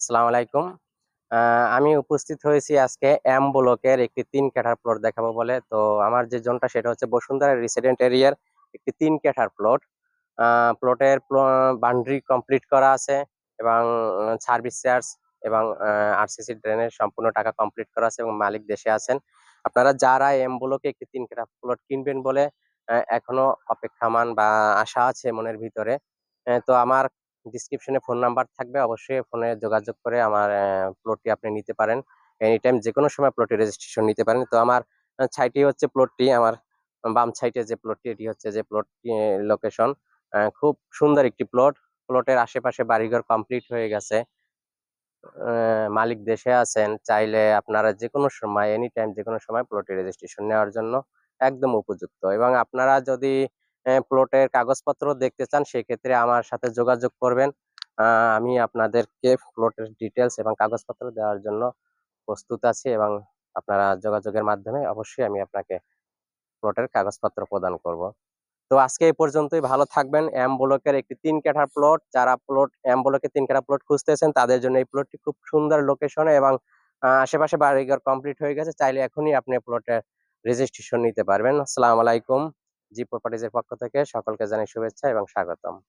আসসালামু আলাইকুম। আমি উপস্থিত হয়েছি আজকে এম ব্লকের একটি তিন কাঠার প্লট দেখাবো বলে। তো আমার যে জোনটা, সেটা হচ্ছে বসুন্ধরা রেসিডেন্ট এরিয়ার একটি তিন কাঠার প্লট প্লটের বাউন্ডারি কমপ্লিট করা আছে এবং সার্ভিস চার্জ এবং আরসিসি ড্রেনের সম্পূর্ণ টাকা কমপ্লিট করা আছে এবং মালিক দেশে আছেন। আপনারা যারা এম ব্লকে একটি তিন কাঠা প্লট কিনবেন বলে এখনও অপেক্ষামান বা আশা আছে মনের ভিতরে। তো আমার ডিসক্রিপশনে ফোন নাম্বার থাকবে। অবশ্যই ফোনে যোগাযোগ করে আমার প্লটটি আপনি নিতে পারেন। এনি টাইম যে কোনো সময় প্লটে রেজিস্ট্রেশন নিতে পারেন। তো আমার ছাইটি হচ্ছে প্লটটি আমার বাম সাইডে যে প্লটটি এটি হচ্ছে যে প্লট লোকেশন খুব সুন্দর একটি প্লট প্লটের আশেপাশে বাড়িঘর কমপ্লিট হয়ে গেছে। মালিক দেশে আছেন। চাইলে আপনারা যে কোনো সময় এনি টাইম যে কোনো সময় প্লটের রেজিস্ট্রেশন নেওয়ার জন্য একদম উপযুক্ত। এবং আপনারা যদি প্লটের কাগজপত্র দেখতে চান, সেক্ষেত্রে আমার সাথে যোগাযোগ করবেন। আমি আপনাদেরকে প্লটের ডিটেলস এবং কাগজপত্র দেওয়ার জন্য প্রস্তুত আছি এবং আপনারা যোগাযোগের মাধ্যমে অবশ্যই আমি আপনাকে প্লটের কাগজপত্র প্রদান করব। তো আজকে এই পর্যন্তই। ভালো থাকবেন। এম ব্লকের একটি তিন কাঠার প্লট যারা প্লট এম ব্লকে তিন কাঠা প্লট খুঁজতেছেন, তাদের জন্য এই প্লটটি খুব সুন্দর লোকেশনে এবং আশেপাশে বাড়িঘর কমপ্লিট হয়ে গেছে। চাইলে এখনই আপনি প্লটের রেজিস্ট্রেশন নিতে পারবেন। আসসালামু আলাইকুম। জি প্রপার্টিজের পক্ষ থেকে সকলকে জানাই শুভেচ্ছা এবং স্বাগতম।